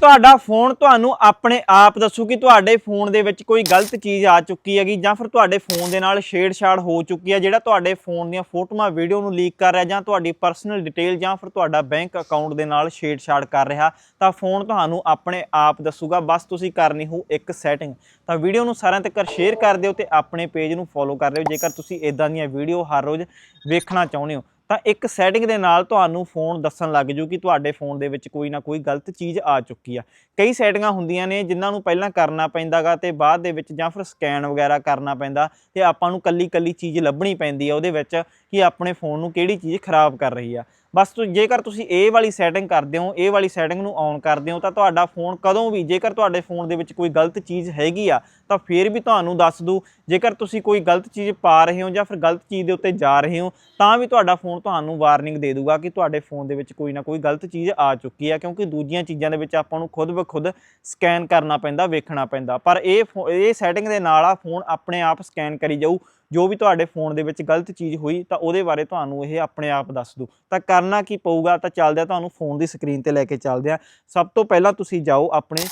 ਤੁਹਾਡਾ ਫੋਨ ਤੁਹਾਨੂੰ ਆਪਣੇ ਆਪ ਦੱਸੂ ਕਿ ਤੁਹਾਡੇ ਫੋਨ ਦੇ ਵਿੱਚ ਕੋਈ ਗਲਤ ਚੀਜ਼ ਆ ਚੁੱਕੀ ਹੈਗੀ ਜਾਂ ਫਿਰ ਤੁਹਾਡੇ ਫੋਨ ਦੇ ਨਾਲ ਛੇੜਛਾੜ ਹੋ ਚੁੱਕੀ ਹੈ ਜਿਹੜਾ ਤੁਹਾਡੇ ਫੋਨ ਦੀਆਂ ਫੋਟੋਆਂ, ਵੀਡੀਓ ਨੂੰ ਲੀਕ ਕਰ ਰਿਹਾ ਜਾਂ ਤੁਹਾਡੀ ਪਰਸਨਲ ਡਿਟੇਲ ਜਾਂ ਫਿਰ ਤੁਹਾਡਾ ਬੈਂਕ ਅਕਾਊਂਟ ਦੇ ਨਾਲ ਛੇੜਛਾੜ ਕਰ ਰਿਹਾ, ਤਾਂ ਫੋਨ ਤੁਹਾਨੂੰ ਆਪਣੇ ਆਪ ਦੱਸੂਗਾ। ਬਸ ਤੁਸੀਂ ਕਰਨੀ ਹੋ ਇੱਕ ਸੈਟਿੰਗ ਤਾਂ ਵੀਡੀਓ ਨੂੰ ਸਾਰਿਆਂ ਤੱਕ ਸ਼ੇਅਰ ਕਰ ਦਿਓ ਤੇ ਆਪਣੇ ਪੇਜ ਨੂੰ ਫੋਲੋ ਕਰ ਲਿਓ ਜੇਕਰ ਤੁਸੀਂ ਇਦਾਂ ਦੀਆਂ ਵੀਡੀਓ ਹਰ ਰੋਜ਼ ਵੇਖਣਾ ਚਾਹੁੰਦੇ ਹੋ ਤਾਂ ਇੱਕ ਸੈਟਿੰਗ ਦੇ ਨਾਲ ਤੁਹਾਨੂੰ ਫੋਨ ਦੱਸਣ ਲੱਗ ਜੂ ਕਿ ਤੁਹਾਡੇ ਫੋਨ ਦੇ ਵਿੱਚ ਕੋਈ ਨਾ ਕੋਈ ਗਲਤ ਚੀਜ਼ ਆ ਚੁੱਕੀ ਆ। ਕਈ ਸੈਟਿੰਗਾਂ ਹੁੰਦੀਆਂ ਨੇ ਜਿਨ੍ਹਾਂ ਨੂੰ ਪਹਿਲਾਂ ਕਰਨਾ ਪੈਂਦਾਗਾ ਤੇ ਬਾਅਦ ਦੇ ਵਿੱਚ ਜਾਂ ਫਿਰ ਸਕੈਨ ਵਗੈਰਾ ਕਰਨਾ ਪੈਂਦਾ ਤੇ ਆਪਾਂ ਨੂੰ ਕੱਲੀ ਕੱਲੀ ਚੀਜ਼ ਲੱਭਣੀ ਪੈਂਦੀ ਆ, ਉਹਦੇ ਵਿੱਚ ਕਿ ਆਪਣੇ ਫੋਨ ਨੂੰ ਕਿਹੜੀ ਚੀਜ਼ ਖਰਾਬ ਕਰ ਰਹੀ ਆ। ਬਸ ਤੁ ਜੇਕਰ ਤੁਸੀਂ ਇਹ ਵਾਲੀ ਸੈਟਿੰਗ ਕਰਦੇ ਹੋ, ਇਹ ਵਾਲੀ ਸੈਟਿੰਗ ਨੂੰ ਔਨ ਕਰਦੇ ਹੋ, ਤਾਂ ਤੁਹਾਡਾ ਫੋਨ ਕਦੋਂ ਵੀ, ਜੇਕਰ ਤੁਹਾਡੇ ਫੋਨ ਦੇ ਵਿੱਚ ਕੋਈ ਗਲਤ ਚੀਜ਼ ਹੈਗੀ ਆ, ਤਾਂ ਫਿਰ ਵੀ ਤੁਹਾਨੂੰ ਦੱਸ ਦੂ। ਜੇਕਰ ਤੁਸੀਂ ਕੋਈ ਗਲਤ ਚੀਜ਼ ਪਾ ਰਹੇ ਹੋ ਜਾਂ ਫਿਰ ਗਲਤ ਚੀਜ਼ ਦੇ ਉੱਤੇ ਜਾ ਰਹੇ ਹੋ, ਤਾਂ ਵੀ ਤੁਹਾਡਾ ਫੋਨ ਤੁਹਾਨੂੰ ਵਾਰਨਿੰਗ ਦੇ ਦੂਗਾ ਕਿ ਤੁਹਾਡੇ ਫੋਨ ਦੇ ਵਿੱਚ ਕੋਈ ਨਾ ਕੋਈ ਗਲਤ ਚੀਜ਼ ਆ ਚੁੱਕੀ ਆ, ਕਿਉਂਕਿ ਦੂਜੀਆਂ ਚੀਜ਼ਾਂ ਦੇ ਵਿੱਚ ਆਪਾਂ ਨੂੰ ਖੁਦ ਬਖੁਦ ਸਕੈਨ ਕਰਨਾ ਪੈਂਦਾ, ਵੇਖਣਾ ਪੈਂਦਾ। ਪਰ ਇਹ ਫੋ- ਇਹ ਸੈਟਿੰਗ ਦੇ ਨਾਲ ਆ ਫੋਨ ਆਪਣੇ ਆਪ ਸਕੈਨ ਕਰੀ ਜਾਊ ਜੋ ਵੀ ਤੁਹਾਡੇ ਫੋਨ ਦੇ ਵਿੱਚ ਗਲਤ ਚੀਜ਼ ਹੋਈ ਤਾਂ ਉਹਦੇ ਬਾਰੇ ਤੁਹਾਨੂੰ ਇਹ ਆਪਣੇ ਆਪ ਦੱਸ ਦੂ ਤਾਂ ਕਰਨਾ ਕੀ ਪਊਗਾ? ਤਾਂ ਚੱਲਦੇ ਆ ਤੁਹਾਨੂੰ ਫੋਨ ਦੀ ਸਕਰੀਨ ਤੇ ਲੈ ਕੇ ਚੱਲਦੇ ਆ ਸਭ ਤੋਂ ਪਹਿਲਾਂ ਤੁਸੀਂ ਜਾਓ ਆਪਣੇ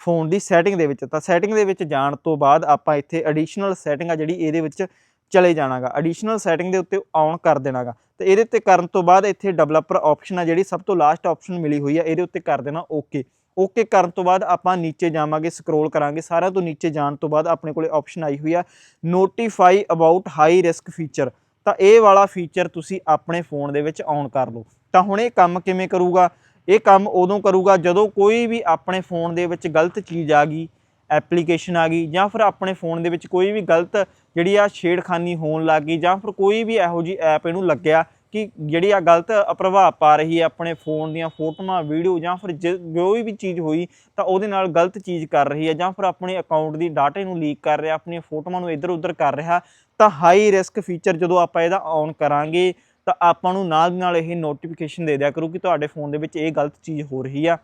ਫੋਨ ਦੀ ਸੈਟਿੰਗ ਦੇ ਵਿੱਚ। ਤਾਂ ਸੈਟਿੰਗ ਦੇ ਵਿੱਚ ਜਾਣ ਤੋਂ ਬਾਅਦ ਆਪਾਂ ਇੱਥੇ ਐਡੀਸ਼ਨਲ ਸੈਟਿੰਗ ਆ ਜਿਹੜੀ ਇਹਦੇ ਵਿੱਚ ਚਲੇ ਜਾਣਾਗਾ। ਐਡੀਸ਼ਨਲ ਸੈਟਿੰਗ ਦੇ ਉੱਤੇ ਔਨ ਕਰ ਦੇਣਾਗਾ। ਤੇ ਇਹਦੇ ਉੱਤੇ ਕਰਨ ਤੋਂ ਬਾਅਦ ਇੱਥੇ ਡਿਵੈਲਪਰ ਆਪਸ਼ਨ ਆ ਜਿਹੜੀ ਸਭ ਤੋਂ ਲਾਸਟ ਆਪਸ਼ਨ ਮਿਲੀ ਹੋਈ ਆ, ਇਹਦੇ ਉੱਤੇ ਕਰ ਦੇਣਾ ਓਕੇ ਓਕੇ ਕਰਨ ਤੋਂ ਬਾਅਦ ਆਪਾਂ ਨੀਚੇ ਜਾਵਾਂਗੇ ਸਕਰੋਲ ਕਰਾਂਗੇ, ਸਾਰਿਆਂ ਤੋਂ ਨੀਚੇ ਜਾਣ ਤੋਂ ਬਾਅਦ ਆਪਣੇ ਕੋਲੇ ਆਪਸ਼ਨ ਆਈ ਹੋਈ ਆ notify about high risk feature ਤਾਂ ਇਹ ਵਾਲਾ ਫੀਚਰ ਤੁਸੀਂ ਆਪਣੇ ਫੋਨ ਦੇ ਵਿੱਚ ਔਨ ਕਰ ਲਓ। ਤਾਂ ਹੁਣ ਇਹ ਕੰਮ ਕਿਵੇਂ ਕਰੂਗਾ? ਇਹ ਕੰਮ ਉਦੋਂ ਕਰੂਗਾ ਜਦੋਂ ਕੋਈ ਵੀ ਆਪਣੇ ਫੋਨ ਦੇ ਵਿੱਚ ਗਲਤ ਚੀਜ਼ ਆ ਗਈ ਐਪਲੀਕੇਸ਼ਨ ਆ ਗਈ, ਜਾਂ ਫਿਰ ਆਪਣੇ ਫੋਨ ਦੇ ਵਿੱਚ ਕੋਈ ਵੀ ਗਲਤ ਜਿਹੜੀ ਆ ਛੇੜਖਾਨੀ ਹੋਣ ਲੱਗ ਗਈ, ਜਾਂ ਫਿਰ ਕੋਈ ਵੀ ਇਹੋ ਜੀ ਐਪ ਇਹਨੂੰ ਲੱਗਿਆ ਕਿ ਜਿਹੜੀ ਆ ਗਲਤ ਪ੍ਰਭਾਵ ਪਾ ਰਹੀ ਹੈ ਆਪਣੇ ਫੋਨ ਦੀਆਂ ਫੋਟੋਆਂ, ਵੀਡੀਓ ਜਾਂ ਫਿਰ ਜ- ਜੋ ਵੀ ਚੀਜ਼ ਹੋਈ ਤਾਂ ਉਹਦੇ ਨਾਲ ਗਲਤ ਚੀਜ਼ ਕਰ ਰਹੀ ਹੈ ਜਾਂ ਫਿਰ ਆਪਣੇ ਅਕਾਊਂਟ ਦੀ ਡਾਟਾ ਨੂੰ ਲੀਕ ਕਰ ਰਿਹਾ, ਆਪਣੀਆਂ ਫੋਟੋਆਂ ਨੂੰ ਇੱਧਰ ਉੱਧਰ ਕਰ ਰਿਹਾ ਤਾਂ ਹਾਈ ਰਿਸਕ ਫੀਚਰ ਜਦੋਂ ਆਪਾਂ ਇਹਦਾ ਔਨ ਕਰਾਂਗੇ ਤਾਂ ਆਪਾਂ ਨੂੰ ਨਾਲ ਦੀ ਨਾਲ ਇਹ ਨੋਟੀਫਿਕੇਸ਼ਨ ਦੇ ਦਿਆ ਕਰੂ ਕਿ ਤੁਹਾਡੇ ਫੋਨ ਦੇ ਵਿੱਚ ਇਹ ਗਲਤ ਚੀਜ਼ ਹੋ ਰਹੀ ਆ।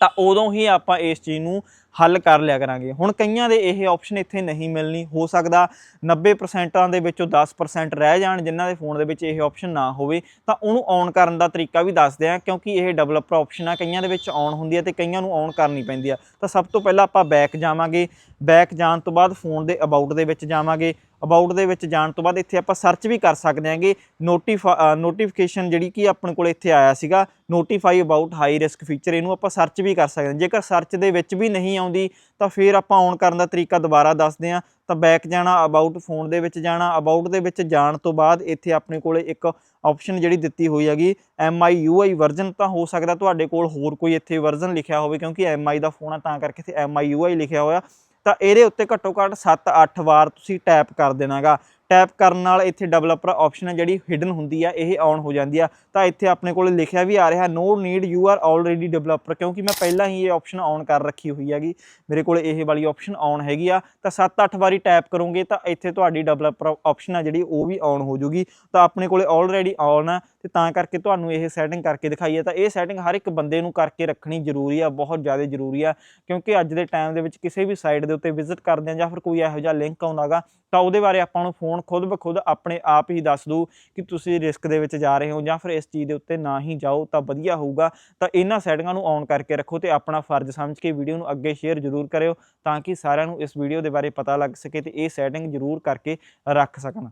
ਤਾਂ ਉਦੋਂ ਹੀ ਆਪਾਂ ਇਸ ਚੀਜ਼ ਨੂੰ ਹੱਲ ਕਰ ਲਿਆ ਕਰਾਂਗੇ। ਹੁਣ ਕਈਆਂ ਦੇ ਇਹ ਆਪਸ਼ਨ ਇੱਥੇ ਨਹੀਂ ਮਿਲਣੀ। ਹੋ ਸਕਦਾ 90% ਦੇ ਵਿੱਚੋਂ 10% ਰਹਿ ਜਾਣ, ਜਿਨ੍ਹਾਂ ਦੇ ਫੋਨ ਦੇ ਵਿੱਚ ਇਹ ਆਪਸ਼ਨ ਨਾ ਹੋਵੇ। ਤਾਂ ਉਹਨੂੰ ਔਨ ਕਰਨ ਦਾ ਤਰੀਕਾ ਵੀ ਦੱਸਦੇ ਆ ਕਿਉਂਕਿ ਇਹ ਡਿਵੈਲਪਰ ਆਪਸ਼ਨ ਆ, ਕਈਆਂ ਦੇ ਵਿੱਚ ਔਨ ਹੁੰਦੀ ਹੈ ਤੇ ਕਈਆਂ ਨੂੰ ਔਨ ਕਰਨੀ ਪੈਂਦੀ ਆ। ਤਾਂ ਸਭ ਤੋਂ ਪਹਿਲਾਂ ਆਪਾਂ ਬੈਕ ਜਾਵਾਂਗੇ। ਬੈਕ ਜਾਣ ਤੋਂ ਬਾਅਦ ਫੋਨ ਦੇ ਅਬਾਊਟ ਦੇ ਵਿੱਚ ਜਾਵਾਂਗੇ। ਅਬਾਊਟ ਦੇ ਵਿੱਚ ਜਾਣ ਤੋਂ ਬਾਅਦ ਇੱਥੇ ਆਪਾਂ ਸਰਚ ਵੀ ਕਰ ਸਕਦੇ ਹਾਂਗੇ। ਨੋਟੀਫਿਕੇਸ਼ਨ ਜਿਹੜੀ ਕਿ ਆਪਣੇ ਕੋਲ ਇੱਥੇ ਆਇਆ ਸੀਗਾ। Notify about high risk feature ਇਹਨੂੰ ਆਪਾਂ ਸਰਚ ਵੀ ਕਰ ਸਕਦੇ ਹਾਂ। ਜੇਕਰ ਸਰਚ ਦੇ ਵਿੱਚ ਵੀ ਨਹੀਂ ਆਉਂਦੀ, ਤਾਂ ਫਿਰ ਆਪਾਂ ਔਨ ਕਰਨ ਦਾ ਤਰੀਕਾ ਦੁਬਾਰਾ ਦੱਸਦੇ ਹਾਂ। ਤਾਂ ਬੈਕ ਜਾਣਾ ਅਬਾਊਟ ਫੋਨ ਦੇ ਵਿੱਚ ਜਾਣਾ ਅਬਾਊਟ ਦੇ ਵਿੱਚ ਜਾਣ ਤੋਂ ਬਾਅਦ ਇੱਥੇ ਆਪਣੇ ਕੋਲ ਇੱਕ ਆਪਸ਼ਨ ਜਿਹੜੀ ਦਿੱਤੀ ਹੋਈ ਹੈਗੀ MI UI ਵਰਜ਼ਨ ਤਾਂ ਹੋ ਸਕਦਾ ਤੁਹਾਡੇ ਕੋਲ ਹੋਰ ਕੋਈ ਇੱਥੇ ਵਰਜ਼ਨ ਲਿਖਿਆ ਹੋਵੇ, ਕਿਉਂਕਿ MI ਦਾ ਫੋਨ ਆ, ਤਾਂ ਕਰਕੇ ਇੱਥੇ MI UI ਲਿਖਿਆ ਹੋਇਆ। ਤਾਂ ਇਹਦੇ ਉੱਤੇ ਘੱਟੋ ਘੱਟ 7-8 ਵਾਰ ਤੁਸੀਂ ਟੈਪ ਕਰ ਦੇਣਾਗਾ। ਟੈਪ ਕਰਨ ਨਾਲ ਇੱਥੇ ਡਿਵੈਲਪਰ ਆਪਸ਼ਨ ਹੈ, ਜਿਹੜੀ ਹਿਡਨ ਹੁੰਦੀ ਆ, ਇਹ ਔਨ ਹੋ ਜਾਂਦੀ ਆ। ਤਾਂ ਇੱਥੇ ਆਪਣੇ ਕੋਲ ਲਿਖਿਆ ਵੀ ਆ ਰਿਹਾ no need you are already developer ਕਿਉਂਕਿ ਮੈਂ ਪਹਿਲਾਂ ਹੀ ਇਹ ਆਪਸ਼ਨ ਔਨ ਕਰ ਰੱਖੀ ਹੋਈ ਹੈਗੀ। ਮੇਰੇ ਕੋਲ ਇਹ ਵਾਲੀ ਆਪਸ਼ਨ ਔਨ ਹੈਗੀ ਆ। ਤਾਂ 7-8 ਵਾਰੀ ਟੈਪ ਕਰੋਗੇ, ਤਾਂ ਇੱਥੇ ਤੁਹਾਡੀ ਡਿਵੈਲਪਰ ਆਪਸ਼ਨ ਆ, ਜਿਹੜੀ ਉਹ ਵੀ ਔਨ ਹੋ ਜੂਗੀ। ਤਾਂ ਆਪਣੇ ਕੋਲੇ ਆਲਰੇਡੀ ਔਨ ਆ, ਤੇ ਤਾਂ ਕਰਕੇ ਤੁਹਾਨੂੰ ਇਹ ਸੈਟਿੰਗ ਕਰਕੇ ਦਿਖਾਈ ਹੈ ਤਾਂ ਇਹ ਸੈਟਿੰਗ ਹਰ ਇੱਕ ਬੰਦੇ ਨੂੰ ਕਰਕੇ ਰੱਖਣੀ ਜ਼ਰੂਰੀ ਆ, ਬਹੁਤ ਜ਼ਿਆਦਾ ਜ਼ਰੂਰੀ ਆ। ਕਿਉਂਕਿ ਅੱਜ ਦੇ ਟਾਈਮ ਦੇ ਵਿੱਚ ਕਿਸੇ ਵੀ ਸਾਈਟ ਦੇ ਉੱਤੇ ਵਿਜ਼ਿਟ ਕਰਦੇ ਆ ਜਾਂ ਫਿਰ ਕੋਈ ਇਹੋ ਜਿਹਾ ਲਿੰਕ ਆਉਂਦਾਗਾ, ਤਾਂ ਉਹਦੇ ਬਾਰੇ ਆਪਾਂ ਨੂੰ ਫੋਨ ਖੁਦ ਬਖੁਦ ਆਪਣੇ ਆਪ ਹੀ ਦੱਸ ਦੂ ਕਿ ਤੁਸੀਂ ਰਿਸਕ ਦੇ ਵਿੱਚ ਜਾ ਰਹੇ ਹੋ ਜਾਂ ਫਿਰ ਇਸ ਚੀਜ਼ ਦੇ ਉੱਤੇ ਨਾ ਹੀ ਜਾਓ ਤਾਂ ਵਧੀਆ ਹੋਊਗਾ। ਤਾਂ ਇਹਨਾਂ ਸੈਟਿੰਗਾਂ ਨੂੰ ਔਨ ਕਰਕੇ ਰੱਖੋ ਤੇ ਆਪਣਾ ਫਰਜ਼ ਸਮਝ ਕੇ ਵੀਡੀਓ ਨੂੰ ਅੱਗੇ ਸ਼ੇਅਰ ਜ਼ਰੂਰ ਕਰਿਓ ਤਾਂ ਕਿ ਸਾਰਿਆਂ ਨੂੰ ਇਸ ਵੀਡੀਓ ਦੇ ਬਾਰੇ ਪਤਾ ਲੱਗ ਸਕੇ ਤੇ ਇਹ ਸੈਟਿੰਗ ਜ਼ਰੂਰ ਕਰਕੇ ਰੱਖ ਸਕਣ।